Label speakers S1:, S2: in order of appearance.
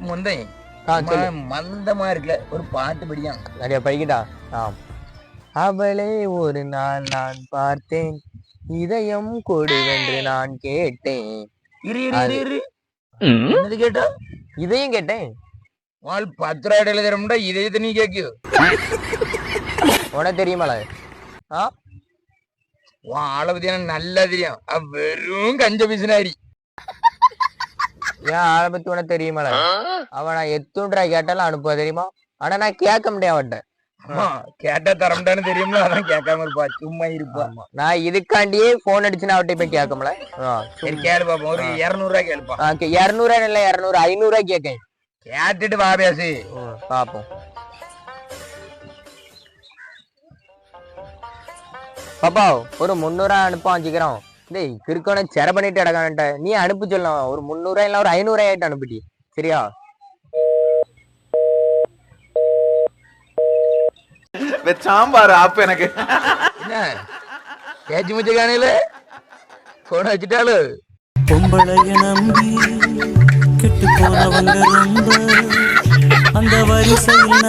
S1: முந்தை.
S2: ஆ சொல்லு.
S1: மந்தமா இருக்குல்ல ஒரு பாட்டு படியான்
S2: நிறைய படிக்கிட்டா? ஆம். அவளை ஒரு நாள் நான் பார்த்தேன். இதயம் கொடுவென்று நான் கேட்டேன்.
S1: இரு இரு இரு என்னது கேட்டா?
S2: இதையும் கேட்டேன்.
S1: வாழ் பத்து ரூபாய் இடையில தரமுண்டா இதயத்தை நீ கேட்கியோ
S2: உனக்கு தெரியுமால ஆ?
S1: உன் ஆளை பத்தி எனக்கு நல்லா தெரியும். வெறும் கஞ்ச பிசினாரி.
S2: ஏன் ஆளை பத்தி உனக்கு தெரியுமால அவன் நான் எத்துன்றா கேட்டாலும் அனுப்புவா தெரியுமா? ஆனா நான் கேட்க முடியாது அவன்கிட்ட.
S1: கேட்டா தரமுண்டான்னு தெரியும்ல அதான் கேட்காம இருப்பா சும்மா இருப்பா.
S2: நான் இதுக்காண்டியே போன் அடிச்சு நான் அவட்ட போய் கேட்கல
S1: சரி கேளு பாப்போம் ஒரு இருநூறு ரூபாய் கேளுப்பா.
S2: இரநூறுவா இல்ல இரநூறு ஐநூறுவா கேட்கேன்
S1: கேட்டுட்டு வா பேசு.
S2: பாப்போம். பாப்பா ஒரு முந்நூறுவா அனுப்பான் வச்சுக்கிறோம் டேய் கிறுக்கோன செர பண்ணிட்டு அடக்கான்ட்ட நீ அனுப்பி சொல்லலாம் ஒரு முந்நூறுவா இல்ல ஒரு ஐநூறுவா ஆயிட்டு அனுப்பிட்டி. சரியா?
S3: சாம்பார் ஆப்பு எனக்கு.
S1: என்ன? பேச்சு முச்ச காணையில போன வச்சுட்டாலும்
S4: பொம்பளைய நம்பி கெட்டு போனவங்க ரொம்ப. அந்த வரிசையில்